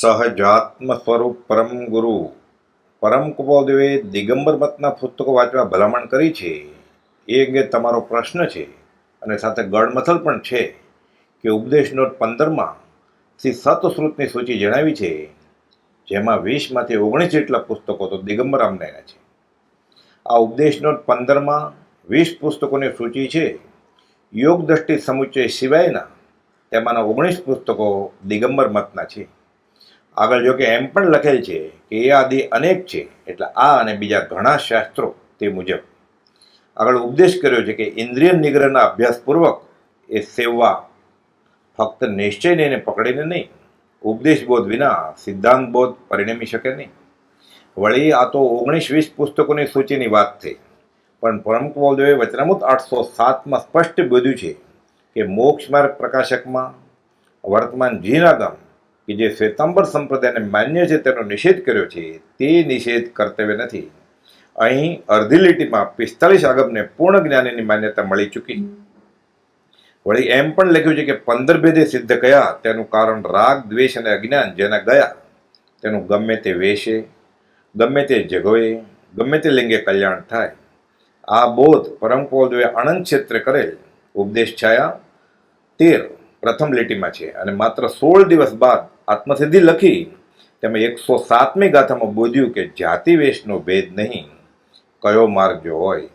સહજાત્મ સ્વરૂપ પરમ ગુરુ. પરમ કુપોદેવે દિગંબર મતના પુસ્તકો વાંચવા ભલામણ કરી છે. એ અંગે તમારો પ્રશ્ન છે અને સાથે ગળમથલ પણ છે કે ઉપદેશ નોટ પંદરમાં શ્રી સતશ્રુતની સૂચિ જણાવી છે. જેમાં વીસમાંથી ઓગણીસ જેટલા પુસ્તકો તો દિગંબર આમનાયના છે. આ ઉપદેશ નોટ પંદરમાં વીસ પુસ્તકોની સૂચિ છે. યોગ દ્રષ્ટિ સમુચ્ચય સિવાયના તેમાંના ઓગણીસ પુસ્તકો દિગંબર મતના છે. આગળ જો કે એમ પણ લખેલ છે કે એ આદિ અનેક છે, એટલે આ અને બીજા ઘણા શાસ્ત્રો તે મુજબ. આગળ ઉપદેશ કર્યો છે કે ઇન્દ્રિય નિગ્રહના અભ્યાસપૂર્વક એ સેવવા ફક્ત નિશ્ચયને એને પકડીને નહીં, ઉપદેશ બોધ વિના સિદ્ધાંત બોધ પરિણમી શકે નહીં. વળી આ તો ઓગણીસ વીસ પુસ્તકોની સૂચિની વાત થઈ પણ પરમ કુવલદેવે વચનામૃત આઠસો સાતમાં સ્પષ્ટ બોધ્યું છે કે મોક્ષ માર્ગ પ્રકાશકમાં વર્તમાન જીનાગમ કે જે શ્વેતાંબર સંપ્રદાયને માન્ય છે તેનો નિષેધ કર્યો છે, તે નિષેધ કર્તવ્ય નથી. અહીં અર્ધી લીટીમાં પિસ્તાલીસ આગમને પૂર્ણ જ્ઞાનીની માન્યતા મળી ચૂકી. વળી એમ પણ લખ્યું છે કે પંદર ભેદે સિદ્ધ કયા, તેનું કારણ રાગ, દ્વેષ અને અજ્ઞાન, જેના ગયા. તેનું ગમે તે વેશે, ગમે તે જગોએ, ગમે તે લિંગે કલ્યાણ થાય. આ બોધ પરમ કૌલદેવે અનંત ક્ષેત્રે કરેલ. ઉપદેશ છાયા તેર પ્રથમ લીટીમાં છે અને માત્ર સોળ દિવસ બાદ આત્મસિદ્ધિ લખી તેમાં એકસો સાતમી ગાથામાં બોધ્યું કે જાતિ વેશનો ભેદ નહીં, કયો માર્ગ જો હોય.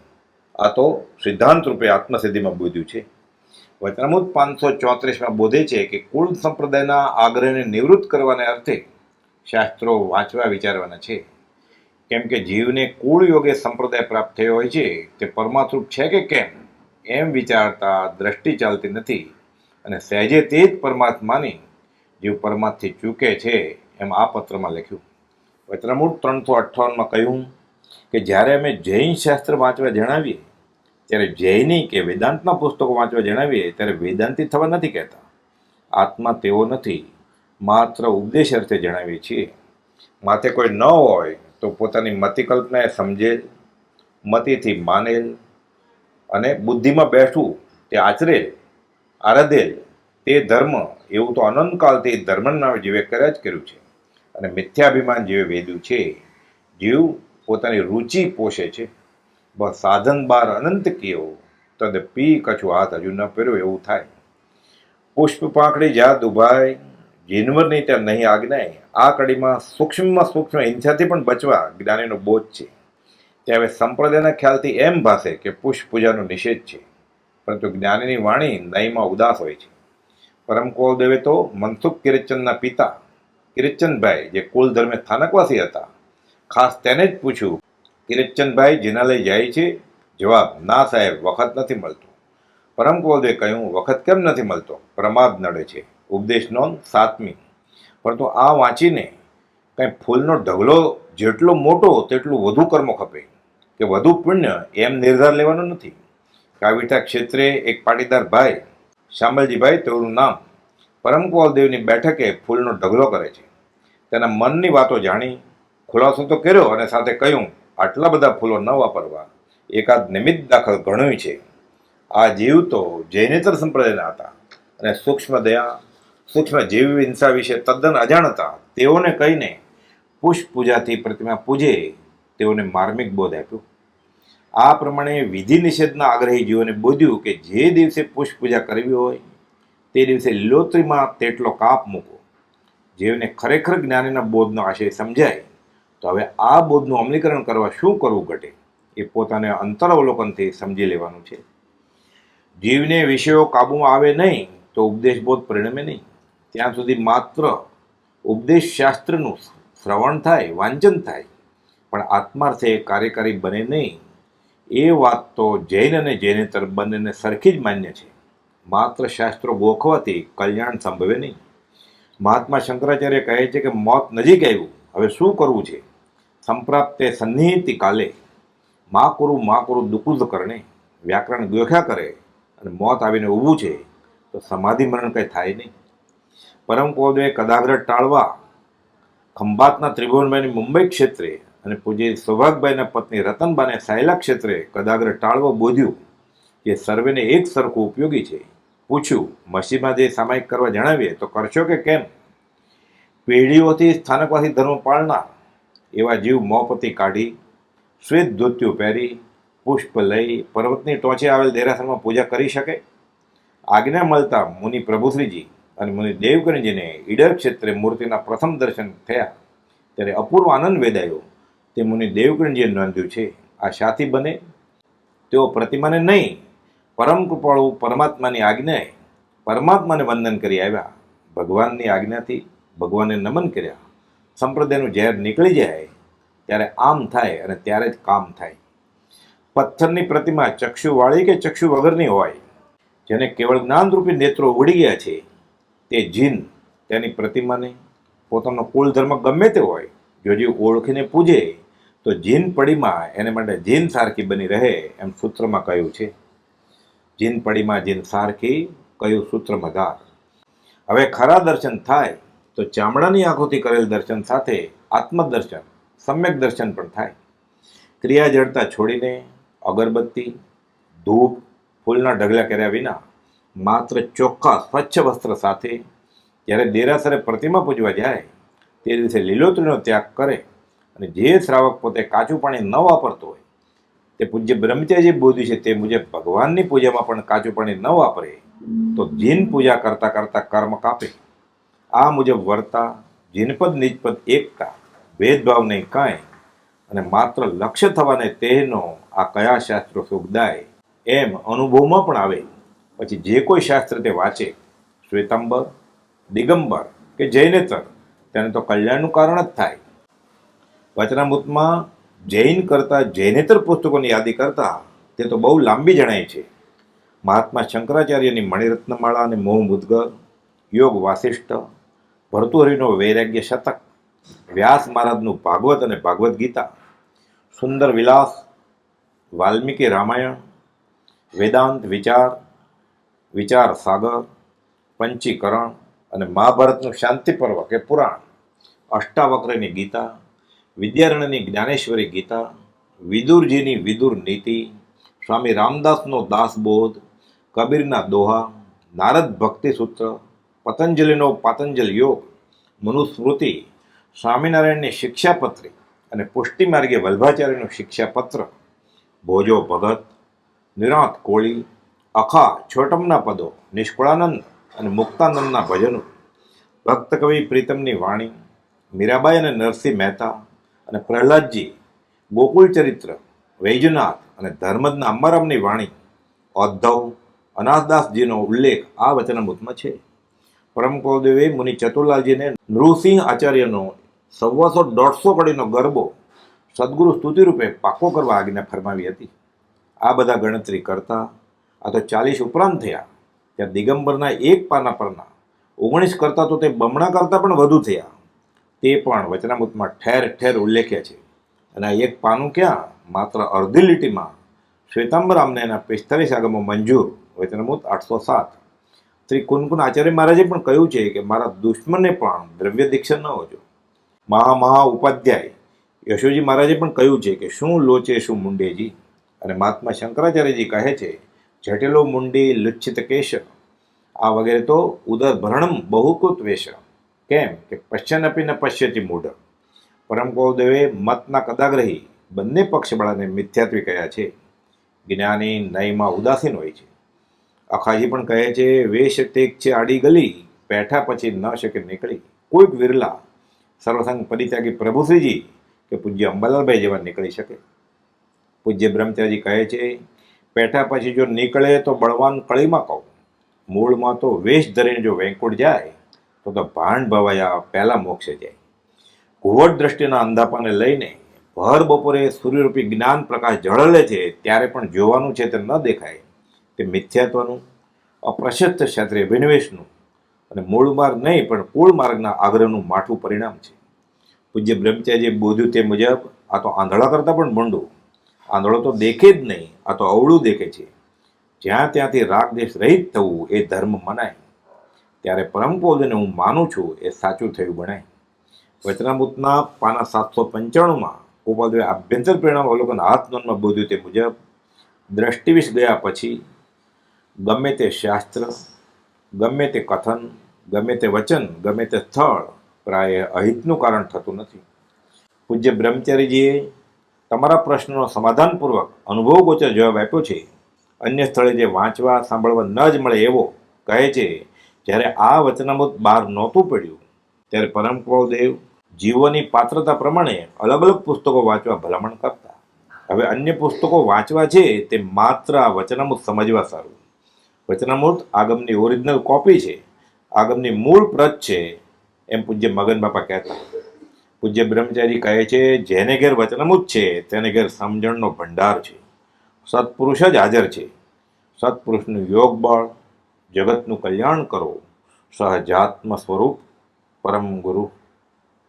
આ તો સિદ્ધાંત રૂપે આત્મસિદ્ધિમાં બોધ્યું છે. વચનામૃત પાંચસો ચોત્રીસમાં બોધે છે કે કુળ સંપ્રદાયના આગ્રહને નિવૃત્ત કરવાને અર્થે શાસ્ત્રો વાંચવા વિચારવાના છે. કેમ કે જીવને કુળ યોગે સંપ્રદાય પ્રાપ્ત થયો હોય છે, તે પરમાત્રુપ છે કે કેમ, એમ વિચારતા દ્રષ્ટિ ચાલતી નથી અને સહેજે તે જ પરમાત્માની જીવ પરમાત્થી ચૂકે છે, એમ આ પત્રમાં લખ્યું. વચનામૃત ત્રણસો અઠ્ઠાવનમાં કહ્યું કે જ્યારે અમે જૈન શાસ્ત્ર વાંચવા જણાવીએ, ત્યારે જૈની કે વેદાંતના પુસ્તકો વાંચવા જણાવીએ, ત્યારે વેદાંતી થવા નથી કહેતા. આત્મા તેઓ નથી, માત્ર ઉપદેશ અર્થે જણાવીએ છીએ. માથે કોઈ ન હોય તો પોતાની મતિ કલ્પનાએ સમજેલ, મતિથી માનેલ અને બુદ્ધિમાં બેઠું તે આચરેલ, આરાધેલ તે ધર્મ, એવું તો અનંતકાળથી ધર્મના જીવે કર્યા જ કર્યું છે. અને મિથ્યાભિમાન જીવે વેદ્યું છે, જીવ પોતાની રુચિ પોષે છે. બસ સાધન બાર અનંત કેવો, તદ પી કછું હાથ હજુ ન પહેર્યો એવું થાય. પુષ્પ પાંખડી જાત ઉભાય જીનવરની ત્યાં નહીં આજ્ઞાય. આ કડીમાં સૂક્ષ્મમાં સૂક્ષ્મ હિંસાથી પણ બચવા જ્ઞાનીનો બોધ છે. ત્યાં હવે સંપ્રદાયના ખ્યાલથી એમ ભાસે કે પુષ્પ પૂજાનો નિષેધ છે. પરંતુ જ્ઞાનીની વાણી નયમાં ઉદાસ હોય છે. પરમ કૌલદેવે તો મનસુખ કિરચંદના પિતા કિરચંદભાઈ જે કુલ ધર્મે સ્થાનકવાસી હતા. ખાસ તેને જ પૂછ્યું કિરચંદભાઈ જેના જાય છે? જવાબ, ના સાહેબ, વખત નથી મળતો. પરમ કૌલદેવે કહ્યું, વખત કેમ નથી મળતો? પ્રમાદ નડે છે. ઉપદેશ નોંધ સાતમી. પરંતુ આ વાંચીને કંઈ ફૂલનો ઢગલો જેટલો મોટો તેટલું વધુ કર્મો ખપે કે વધુ પુણ્ય એમ નિર્ધાર લેવાનો નથી. કાવિઠા ક્ષેત્રે એક પાટીદાર ભાઈ શામલજીભાઈ તેઓનું નામ પરમ કૌલદેવની બેઠકે ફૂલનો ઢગલો કરે છે. તેના મનની વાતો જાણી, ખુલાસો તો કર્યો અને સાથે કહ્યું, આટલા બધા ફૂલો ન વાપરવા. એકાદ નિમિત્ત દાખલ ઘણું છે. આ જીવ તો જૈનેતર સંપ્રદાયના હતા અને સૂક્ષ્મ દયા, સૂક્ષ્મ જીવ હિંસા વિશે તદ્દન અજાણ હતા તેઓને કહીને પુષ્પ પૂજાથી પ્રતિમા પૂજે તેઓને માર્મિક બોધ આપ્યો. આ પ્રમાણે વિધિ નિષેધના આગ્રહી જીવોને બોધ્યું કે જે દિવસે પુષ્પ પૂજા કરવી હોય, તે દિવસે લીલોતરીમાં તેટલો કાપ મૂકો જીવને ખરેખર જ્ઞાનીના બોધનો આશય સમજાય, તો હવે આ બોધનું અમલીકરણ કરવા શું કરવું ઘટે, એ પોતાને અંતર અવલોકનથી સમજી લેવાનું છે. જીવને વિષયો કાબૂમાં આવે નહીં, તો ઉપદેશ બોધ પરિણમે નહીં. ત્યાં સુધી માત્ર ઉપદેશ શાસ્ત્રનું શ્રવણ થાય, વાંચન થાય, પણ આત્માર્થે કાર્યકારી બને નહીં. એ વાત તો જૈન અને જૈનેતર બંનેને સરખી જ માન્ય છે. માત્ર શાસ્ત્રો ગોખવાથી કલ્યાણ સંભવે નહીં. મહાત્મા શંકરાચાર્ય કહે છે કે મોત નજીક આવ્યું. હવે શું કરવું છે? સંપ્રાપ્તે સન્નિહિતિ કાલે મા કુરુ મા કુરુ દુકુદ કરણે વ્યાકરણ ગોખ્યા કરે અને મોત આવીને ઊભું છે, તો સમાધિ મરણ કંઈ થાય નહીં. પરમ કોદે કદાગ્ર ટાળવા ખંભાતના ત્રિભુવનભાઈની મુંબઈ ક્ષેત્રે અને પૂજ્ય સૌભાગભાઈના પત્ની રતનબાને સાયલા ક્ષેત્રે કદાગ્ર ટાળવો બોધ્યું જે સર્વેને એક સરખું ઉપયોગી છે. પૂછ્યું, મસીમાં જે સામાયિક કરવા જણાવીએ, તો કરશો કે કેમ? પેઢીઓથી સ્થાનકવાસી ધર્મ પાળનાર. એવા જીવ મોંપતિ કાઢી, શ્વેત ધોતિયું પહેરી, પુષ્પ લઈ પર્વતની ટોચે આવેલ દેરાસરમાં પૂજા કરી શકે? આજ્ઞા મળતા મુનિ પ્રભુશ્રીજી અને મુનિ દેવકરણજીને ઈડર ક્ષેત્રે મૂર્તિના પ્રથમ દર્શન થયા. ત્યારે અપૂર્વ આનંદ વેદાયો. તે મુનિ દેવગણજીએ નોંધ્યું છે. આ શાથી બને, તેઓ પ્રતિમાને નહીં, પરમ કૃપાળુ પરમાત્માની આજ્ઞાએ પરમાત્માને વંદન કરી આવ્યા. ભગવાનની આજ્ઞાથી ભગવાનને નમન કર્યા. સંપ્રદાયનું ઝેર નીકળી જાય, ત્યારે આમ થાય અને ત્યારે જ કામ થાય. પથ્થરની પ્રતિમા ચક્ષુવાળી કે ચક્ષુ વગરની હોય, જેને કેવળ જ્ઞાનરૂપી નેત્રો ઉડી ગયા છે, તે જીન તેની પ્રતિમાને પોતાનો કુલ ધર્મ ગમે તે હોય, જો જે ઓળખીને પૂજે તો જીન પડીમાં એને માટે જીન સારખી બની રહે એમ સૂત્રમાં કહ્યું છે. જીન પડીમાં જીન સારખી કયું સૂત્ર મધાર હવે ખરા દર્શન થાય તો ચામડાની આંખોથી કરેલ દર્શન સાથે આત્મદર્શન, સમ્યક દર્શન પણ થાય. ક્રિયા જડતા છોડીને અગરબત્તી, ધૂપ, ફૂલના ઢગલા કર્યા વિના માત્ર ચોખ્ખા સ્વચ્છ વસ્ત્ર સાથે જ્યારે દેરાસરે પ્રતિમા પૂજવા જાય તે દિવસે લીલોતરીનો ત્યાગ કરે અને જે શ્રાવક પોતે કાચું પાણી ન વાપરતો હોય, તે પૂજ્ય બ્રહ્મચારી બોધ્યું છે, તે મુજબ ભગવાનની પૂજામાં પણ કાચું પાણી ન વાપરે, તો જીન પૂજા કરતાં કરતાં કર્મ કાપે. આ મુજબ વર્તા, જીનપદ, નિજપદ, એકતા, ભેદભાવ નહીં કાંઈ, અને માત્ર લક્ષ્ય થવાને તેનો આ કયા શાસ્ત્રો સુખદાય એમ અનુભવમાં પણ આવે. પછી જે કોઈ શાસ્ત્ર તે વાંચે, શ્વેતાંબર, દિગંબર કે જૈનેતર, તેને તો કલ્યાણનું કારણ જ થાય. વચનામૃતમાં જૈન કરતાં જૈનેતર પુસ્તકોની યાદી કરતા તે તો બહુ લાંબી જણાય છે. મહાત્મા શંકરાચાર્યની મણિરત્નમાળા અને મોહ મુદ્ગર, યોગ વાસિષ્ઠ, ભર્તુહરિનો વૈરાગ્ય શતક, વ્યાસ મહારાજનું ભાગવત અને ભાગવત ગીતા, સુંદર વિલાસ, વાલ્મીકી રામાયણ, વેદાંત વિચાર વિચાર સાગર, પંચીકરણ અને મહાભારતનું શાંતિ પર્વ કે પુરાણ, અષ્ટાવક્રની ગીતા વિદ્યારણ્યની જ્ઞાનેશ્વરી ગીતા, વિદુરજીની વિદુર નીતિ, સ્વામી રામદાસનો દાસબોધ, કબીરના દોહા, નારદ ભક્તિ સૂત્ર, પતંજલિનો પાતંજલ યોગ, મનુસ્મૃતિ, સ્વામિનારાયણની શિક્ષાપત્રી અને પુષ્ટિ માર્ગે વલ્ભાચાર્યનું શિક્ષાપત્ર, ભોજો ભગત, નિરાંત કોળી, અખા છોટમના પદો નિષ્કુળાનંદ અને મુક્તાનંદના ભજનો, ભક્તકવિ પ્રીતમની વાણી, મીરાબાઈ અને નરસિંહ મહેતા અને પ્રહલાદજી, ગોકુળ ચરિત્ર, વૈજનાથ અને ધર્મદના અંબારામની વાણી ઉદ્ધવ અનાથદાસજીનો ઉલ્લેખ આ વચનામૃતમાં છે. પરમ કૌદેવે મુનિ ચતુરલાલજીને નૃસિંહ આચાર્યનો સવ્વાસો દોઢસો કડીનો ગરબો સદગુરુ સ્તુતિ રૂપે પાકો કરવા આજ્ઞા ફરમાવી હતી. આ બધા ગણતરી કરતા, આ તો ચાલીસ ઉપરાંત થયા, ત્યાં દિગંબરના એક પાના પરના, ઓગણીસ કરતાં તો તે બમણા કરતાં પણ વધુ થયા. તે પણ વચનામૃતમાં ઠેર ઠેર ઉલ્લેખ્યા છે. અને આ એક પાનું ક્યાં? માત્ર અડધી લીટીમાં. શ્વેતાંબરામને એના પિસ્તાલીસ આગમો મંજૂર. વચનામૃત આઠસો સાત. શ્રી કુનકુન આચાર્ય મહારાજે પણ કહ્યું છે કે મારા દુશ્મનને પણ દ્રવ્ય દીક્ષા ન હોજો. મહા મહા ઉપાધ્યાય. યશોજી મહારાજે પણ કહ્યું છે કે શું લોચે શું મુંડેજી? અને મહાત્મા શંકરાચાર્યજી કહે છે, જટેલો મુંડી લુચ્છિત કેશ. આ વગેરે તો ઉદર ભરણમ બહુકૃત વેશ. કેમ કે પશ્ચનપી ન પશ્યતી મૂઢ પરમ કૌદેવે મતના કદાગ્રહી બંને પક્ષવાળાને મિથ્યાત્વી કહ્યા છે. જ્ઞાની, નયમાં ઉદાસીન હોય છે. અખાજી પણ કહે છે, વેશ ટેક છે આડી ગલી પેઠા પછી ન શકે નીકળી. કોઈક વિરલા, સર્વસંગ પરિત્યાગી પ્રભુશ્રીજી કે પૂજ્ય અંબાલાલભાઈ જેવા નીકળી શકે. પૂજ્ય બ્રહ્મચારી કહે છે પેઠા પછી જો નીકળે તો બળવાન કળીમાં કહું. મૂળમાં તો વેશ ધરીને જો વેંકુટ જાય તો તો ભાંડ ભવાયા પહેલાં મોક્ષે જાય. ઘુવડ દ્રષ્ટિના અંધાપાને લઈને ભર બપોરે સૂર્યરૂપી જ્ઞાન પ્રકાશ જળલે છે ત્યારે પણ જોવાનું છે તે ન દેખાય. તે મિથ્યાત્વનું, અપ્રશસ્ત ક્ષેત્રે અભિનિવેશનું અને મૂળ માર્ગ નહીં, પણ કુળ માર્ગના આગ્રહનું માઠું પરિણામ છે. પૂજ્ય બ્રહ્મચારીએ બોધ્યું તે મુજબ, આ તો આંધળા કરતાં પણ ભૂંડું આંધળો તો દેખે જ નહીં, આ તો અવળું દેખે છે. જ્યાં ત્યાંથી રાગ દેશ રહિત થવું એ ધર્મ મનાય. ત્યારે પરમપોદને હું માનું છું એ સાચું થયું ગણાય. વચનામૃતના પાના સાતસો પંચાણુંમાં ઉપાધ્યાય આભ્યંતર પ્રેરણા અવલોકન આત્મનમાં બોધ્યું તે મુજબ દ્રષ્ટિવિશ ગયા પછી ગમે તે શાસ્ત્ર, ગમે તે કથન, ગમે તે વચન, ગમે તે સ્થળ પ્રાય અહિતનું કારણ થતું નથી. પૂજ્ય બ્રહ્મચારીજીએ તમારા પ્રશ્નનો સમાધાનપૂર્વક અનુભવ ગોચર જવાબ આપ્યો છે. અન્ય સ્થળે જે વાંચવા, સાંભળવા ન જ મળે એવો કહે છે જ્યારે આ વચનામૃત બહાર નહોતું પડ્યું, ત્યારે પરમ દેવ જીવોની પાત્રતા પ્રમાણે અલગ અલગ પુસ્તકો વાંચવા ભલામણ કરતા. હવે અન્ય પુસ્તકો વાંચવા છે તે માત્ર આ વચનામૃત સમજવા સારું. વચનામૃત આગમની ઓરિજિનલ કોપી છે, આગમની મૂળ પ્રત છે, એમ પૂજ્ય મગન બાપા કહેતા. પૂજ્ય બ્રહ્મચારી કહે છે, જેને ઘેર વચનામૃત છે, તેને ઘેર સમજણનો ભંડાર છે. સત્પુરુષ જ હાજર છે. સત્પુરુષનું યોગ બળ જગતનું કલ્યાણ કરો. સહજાત્મ સ્વરૂપ પરમ ગુરુ